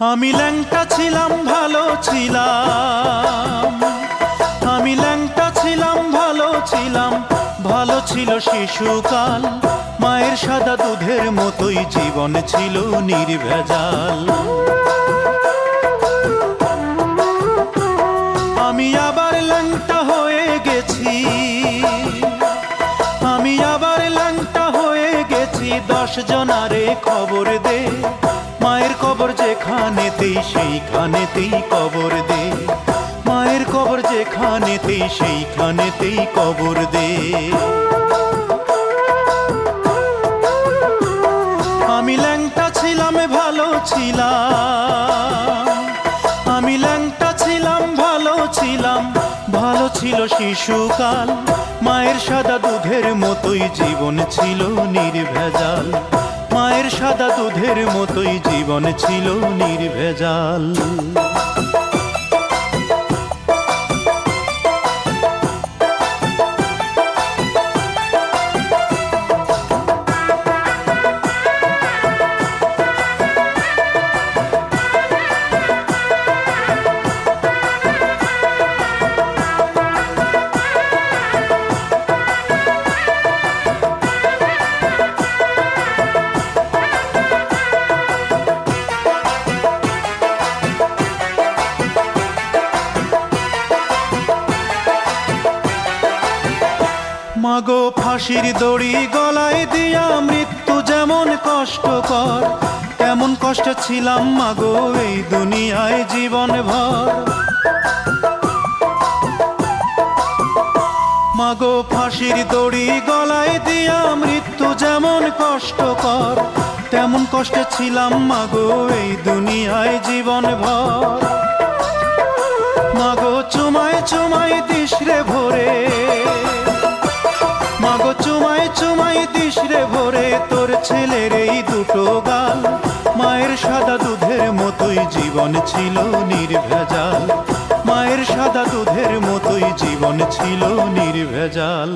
আমি ল্যাংটা ছিলাম, ভালো ছিলাম। আমি ল্যাংটা ছিলাম, ভালো ছিলাম। ভালো ছিল শিশুকাল। মায়ের সাদা দুধের মতোই জীবন ছিল নির্ভেজাল। আমি আবার ল্যাংটা হয়ে গেছি। আমি আবার ল্যাংটা হয়ে গেছি। দশ জনারে খবর দে। মায়ের কবর যেখানেতেই, সেইখানেতেই কবর দে। মায়ের কবর যেখানেতেই, সেইখানেতেই কবর দে। আমি ল্যাংটা ছিলাম, ভালো ছিলাম। আমি ল্যাংটা ছিলাম, ভালো ছিলাম। ভালো ছিল শিশুকাল। মায়ের সাদা দুধের মতোই জীবন ছিল নির্ভেজাল। মায়ের সাদা দুধের মতোই জীবন ছিল নির্ভেজাল। মাগো ফাঁসির দড়ি গলায় দিয়া মৃত্যু যেমন কষ্টকর, তেমন কষ্ট ছিলাম মাগো এই দুনিয়ায় জীবন ভর। মাগো ফাঁসির দড়ি গলায় দিয়া মৃত্যু যেমন কষ্টকর, তেমন কষ্ট ছিলাম মাগো এই দুনিয়ায় জীবন ভর। মাগো চুমায় চুমায় দিশরে ভরে গাল মায়ের সাদা দুধের মতোই জীবন ছিল নির্ভেজাল। মায়ের সাদা দুধের মতোই জীবন ছিল নির্ভেজাল।